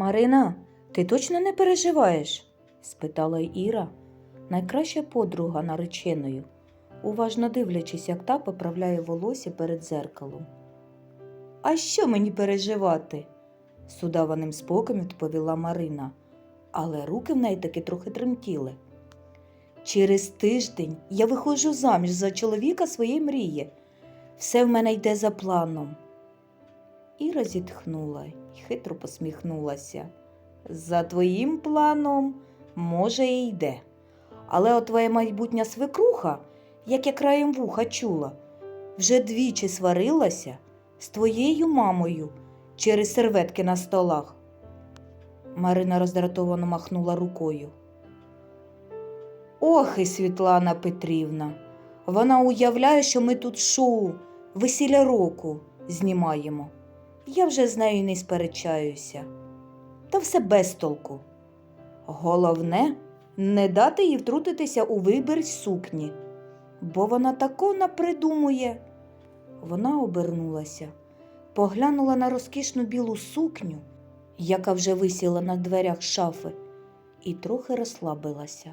Марина, ти точно не переживаєш? спитала Іра, найкраща подруга нареченою, уважно дивлячись, як та поправляє волосся перед зеркалом. А що мені переживати? з удаваним спокоєм відповіла Марина, але руки в неї таки трохи тремтіли. Через тиждень я виходжу заміж за чоловіка своєї мрії. Все в мене йде за планом. Іра зітхнула й хитро посміхнулася. За твоїм планом, може, і йде. Але от твоя майбутня свекруха, як я краєм вуха чула, вже двічі сварилася з твоєю мамою через серветки на столах. Марина роздратовано махнула рукою. Ох і Світлана Петрівна. Вона уявляє, що ми тут шоу весілля року знімаємо. Я вже з нею не сперечаюся. Та все без толку. Головне, не дати їй втрутитися у вибір сукні, бо вона тако напридумує. Вона обернулася, поглянула на розкішну білу сукню, яка вже висіла на дверях шафи, і трохи розслабилася.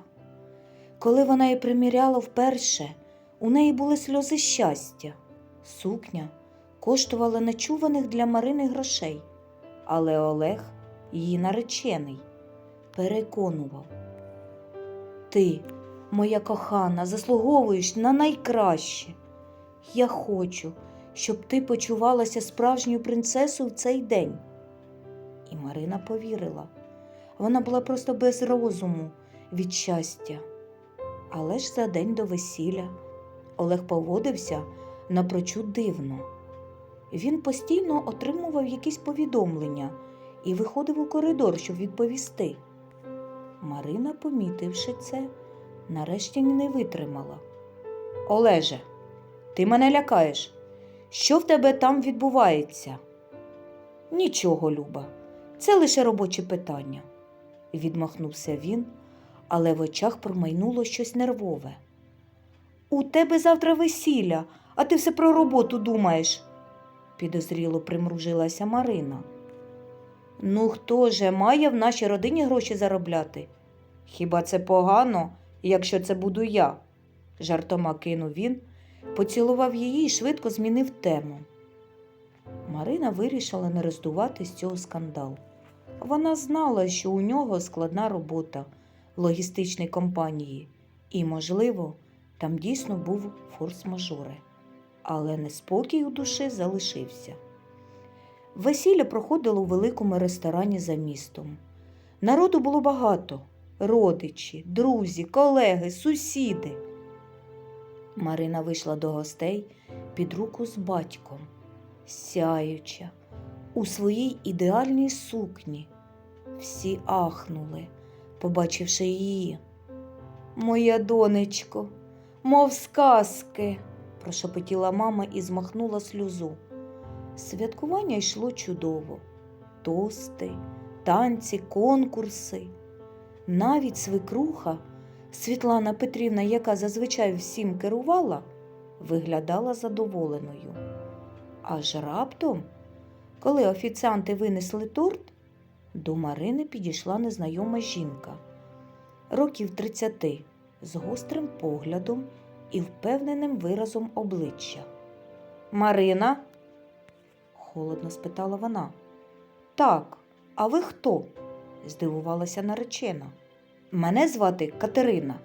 Коли вона її приміряла вперше, у неї були сльози щастя. Сукня коштувала нечуваних для Марини грошей, але Олег, її наречений, переконував. Ти, моя кохана, заслуговуєш на найкраще. Я хочу, щоб ти почувалася справжньою принцесою в цей день. І Марина повірила. Вона була просто без розуму від щастя. Але ж за день до весілля Олег поводився напрочуд дивно. Він постійно отримував якісь повідомлення і виходив у коридор, щоб відповісти. Марина, помітивши це, нарешті не витримала. Олеже, ти мене лякаєш. Що в тебе там відбувається? Нічого, Люба, це лише робоче питання, відмахнувся він, але в очах промайнуло щось нервове. У тебе завтра весілля, а ти все про роботу думаєш, підозріло примружилася Марина. Ну, хто же має в нашій родині гроші заробляти? Хіба це погано, якщо це буду я? жартома кинув він, поцілував її і швидко змінив тему. Марина вирішила не роздувати з цього скандал. Вона знала, що у нього складна робота в логістичній компанії, і, можливо, там дійсно був форс-мажоре, але неспокій у душі залишився. Весілля проходило у великому ресторані за містом. Народу було багато родичі, друзі, колеги, сусіди. Марина вийшла до гостей під руку з батьком, сяюча, у своїй ідеальній сукні. Всі ахнули, побачивши її. Моя донечко, мов сказки, прошепотіла мама і змахнула сльозу. Святкування йшло чудово. Тости, танці, конкурси. Навіть свекруха Світлана Петрівна, яка зазвичай всім керувала, виглядала задоволеною. Аж раптом, коли офіціанти винесли торт, до Марини підійшла незнайома жінка, років тридцяти, з гострим поглядом і впевненим виразом обличчя. Марина? холодно спитала вона. Так, а ви хто? здивувалася наречена. Мене звати Катерина.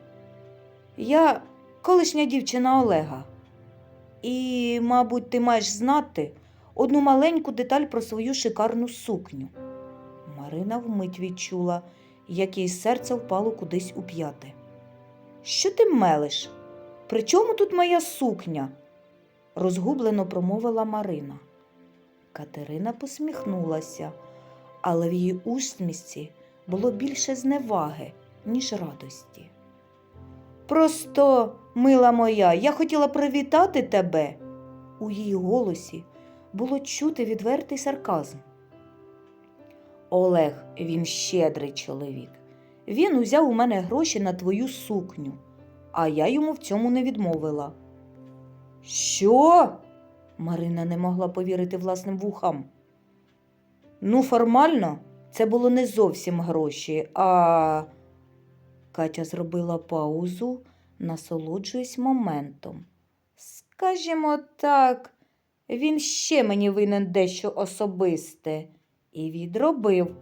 Я колишня дівчина Олега. І, мабуть, ти маєш знати одну маленьку деталь про свою шикарну сукню. Марина вмить відчула, як їй серце впало кудись у п'яте. Що ти мелиш? При чому тут моя сукня? розгублено промовила Марина. Катерина посміхнулася, але в її усмісці було більше зневаги, ніж радості. Просто, мила моя, я хотіла привітати тебе. У її голосі було чути відвертий сарказм. Олег, він щедрий чоловік. Він узяв у мене гроші на твою сукню, а я йому в цьому не відмовила. Що? Марина не могла повірити власним вухам. Ну, формально, Це було не зовсім гроші, а. Катя зробила паузу, насолоджуясь моментом. Скажімо так, він ще мені винен дещо особисте і відробив.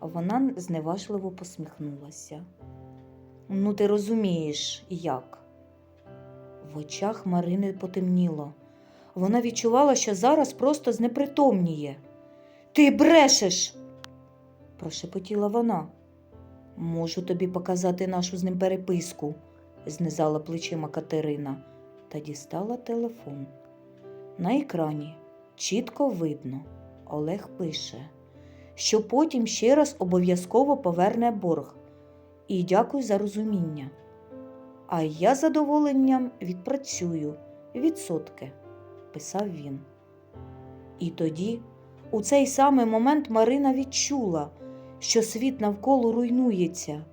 Вона зневажливо посміхнулася. Ну, ти розумієш, як? В очах Марини потемніло. Вона відчувала, що зараз просто знепритомніє. Ти брешеш, прошепотіла вона. Можу тобі показати нашу з ним переписку, знизала плечима Катерина та дістала телефон. На екрані чітко видно, Олег пише, що потім ще раз обов'язково поверне борг. І дякую за розуміння. А я задоволенням відпрацюю відсотки, писав він. І тоді, у цей самий момент, Марина відчула, що світ навколо руйнується,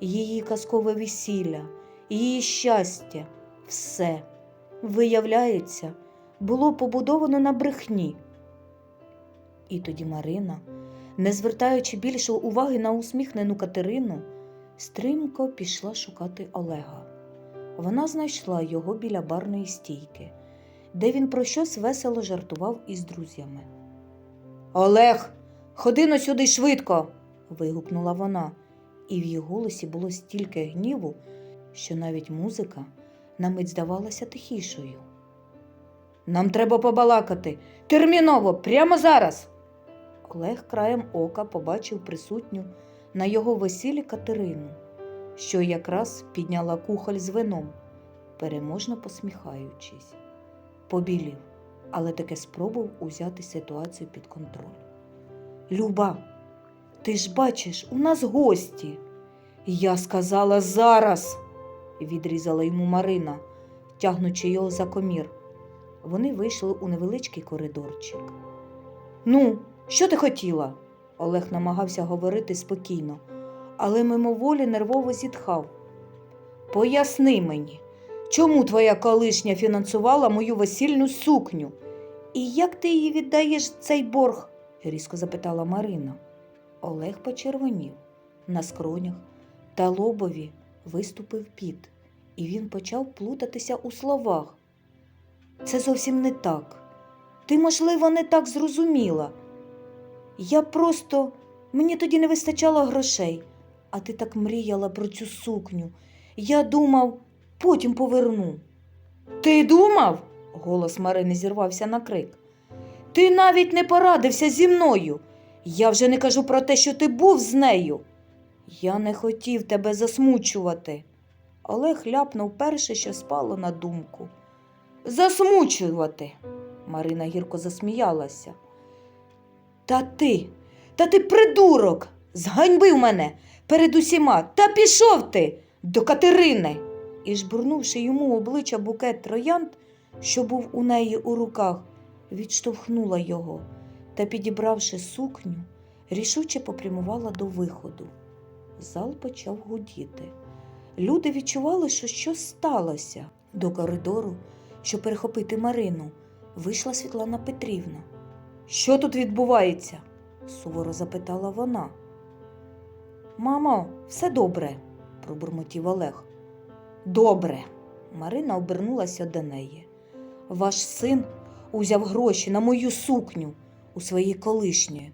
її казкове весілля, її щастя, все, виявляється, було побудовано на брехні. І тоді Марина, не звертаючи більше уваги на усміхнену Катерину, стрімко пішла шукати Олега. Вона знайшла його біля барної стійки, де він про щось весело жартував із друзями. Олег, ходи но сюди швидко. вигукнула вона, і в її голосі було стільки гніву, що навіть музика на мить здавалася тихішою. Нам треба побалакати. Терміново, прямо зараз. Олег краєм ока побачив присутню на його весіллі Катерину, що якраз підняла кухоль з вином, переможно посміхаючись. Побілів, але таки спробував узяти ситуацію під контроль. Люба, ти ж бачиш, у нас гості. Я сказала зараз, відрізала йому Марина, тягнучи його за комір. Вони вийшли у невеличкий коридорчик. Ну, що ти хотіла? Олег намагався говорити спокійно, але мимоволі нервово зітхав. Поясни мені, чому твоя колишня фінансувала мою весільну сукню? І як ти її віддаєш цей борг? різко запитала Марина. Олег почервонів на скронях та лобові виступив піт, і він почав плутатися у словах. Це зовсім не так. Ти, можливо, не так зрозуміла. Я просто мені тоді не вистачало грошей, а ти так мріяла про цю сукню. Я думав, потім поверну. Ти думав? голос Марини зірвався на крик. Ти навіть не порадився зі мною. Я вже не кажу про те, що ти був з нею. Я не хотів тебе засмучувати. Олег ляпнув перше, що спало на думку. Засмучувати. Марина гірко засміялася. Та ти, та ти придурок, зганьбив мене перед усіма, та пішов ти до Катерини. І жбурнувши йому обличчя букет троянд, що був у неї у руках, відштовхнула його та, підібравши сукню, рішуче попрямувала до виходу. Зал почав гудіти. Люди відчували, що щось сталося. До коридору, щоб перехопити Марину, вийшла Світлана Петрівна. Що тут відбувається? суворо запитала вона. Мамо, все добре, пробурмотів Олег. Добре. Марина обернулася до неї. Ваш син узяв гроші на мою сукню у своїй колишньої,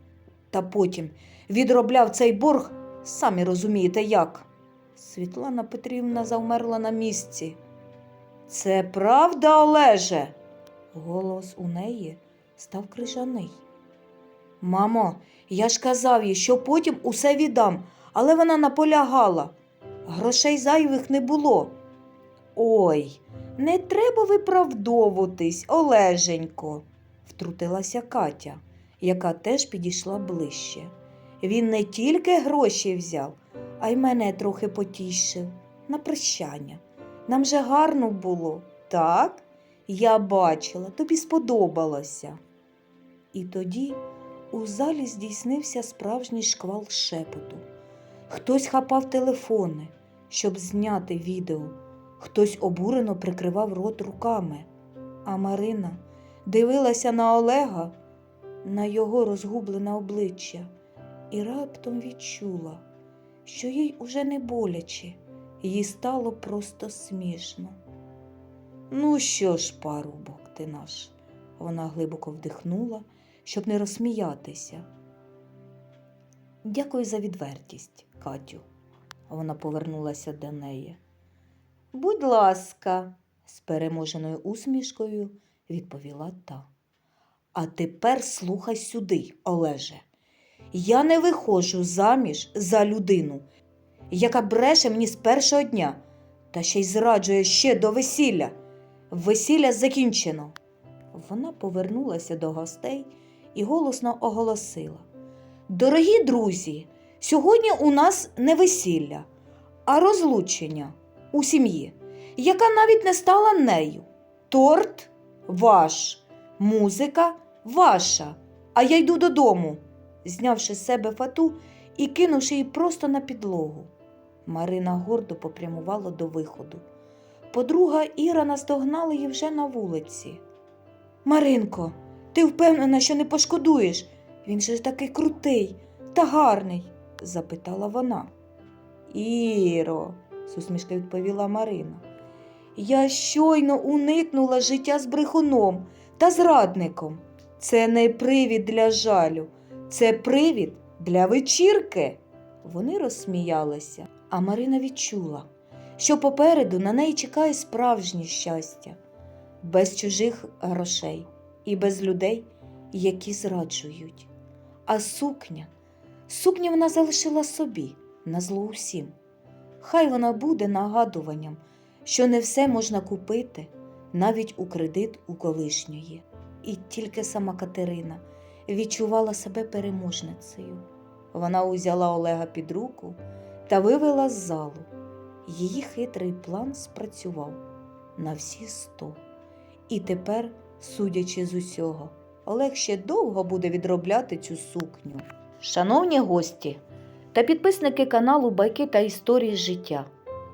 та потім відробляв цей борг, самі розумієте як. Світлана Петрівна завмерла на місці. Це правда, Олеже? Голос у неї став крижаний. Мамо, я ж казав їй, що потім усе віддам, але вона наполягала. Грошей зайвих не було. Ой, не треба виправдовуватись, Олеженько, втрутилася Катя, яка теж підійшла ближче. Він не тільки гроші взяв, а й мене трохи потішив на прощання. Нам же гарно було, так? Я бачила, тобі сподобалося. І тоді у залі здійснився справжній шквал шепоту. Хтось хапав телефони, щоб зняти відео, хтось обурено прикривав рот руками, а Марина дивилася на Олега, на його розгублене обличчя і раптом відчула, що їй уже не боляче, їй стало просто смішно. Ну що ж, парубок ти наш? Вона глибоко вдихнула, щоб не розсміятися. Дякую за відвертість, Катю. Вона повернулася до неї. Будь ласка, з переможеною усмішкою відповіла та. А тепер слухай сюди, Олеже. Я не виходжу заміж за людину, яка бреше мені з першого дня, та ще й зраджує ще до весілля. Весілля закінчено. Вона повернулася до гостей і голосно оголосила. Дорогі друзі, сьогодні у нас не весілля, а розлучення у сім'ї, яка навіть не стала нею. Торт ваш, музика ваша, а я йду додому, знявши з себе фату і кинувши її просто на підлогу. Марина гордо попрямувала до виходу. Подруга Іра наздогнала її вже на вулиці. Маринко, ти впевнена, що не пошкодуєш? Він же такий крутий та гарний, запитала вона. Іро, з усмішкою відповіла Марина. Я щойно уникнула життя з брехуном та зрадником. Це не привід для жалю, це привід для вечірки. Вони розсміялися, а Марина відчула, що попереду на неї чекає справжнє щастя, без чужих грошей і без людей, які зраджують. А сукня, сукня вона залишила собі на зло усім. Хай вона буде нагадуванням, що не все можна купити навіть у кредит у колишньої. І тільки сама Катерина відчувала себе переможницею. Вона узяла Олега під руку та вивела з залу. Її хитрий план спрацював на всі сто. І тепер, судячи з усього, Олег ще довго буде відробляти цю сукню. Шановні гості та підписники каналу Байки та історії життя.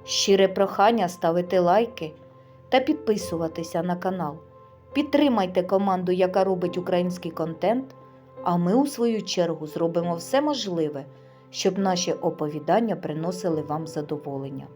Щире прохання ставити лайки та підписуватися на канал. Підтримайте команду, яка робить український контент, а ми, у свою чергу, зробимо все можливе, щоб наші оповідання приносили вам задоволення.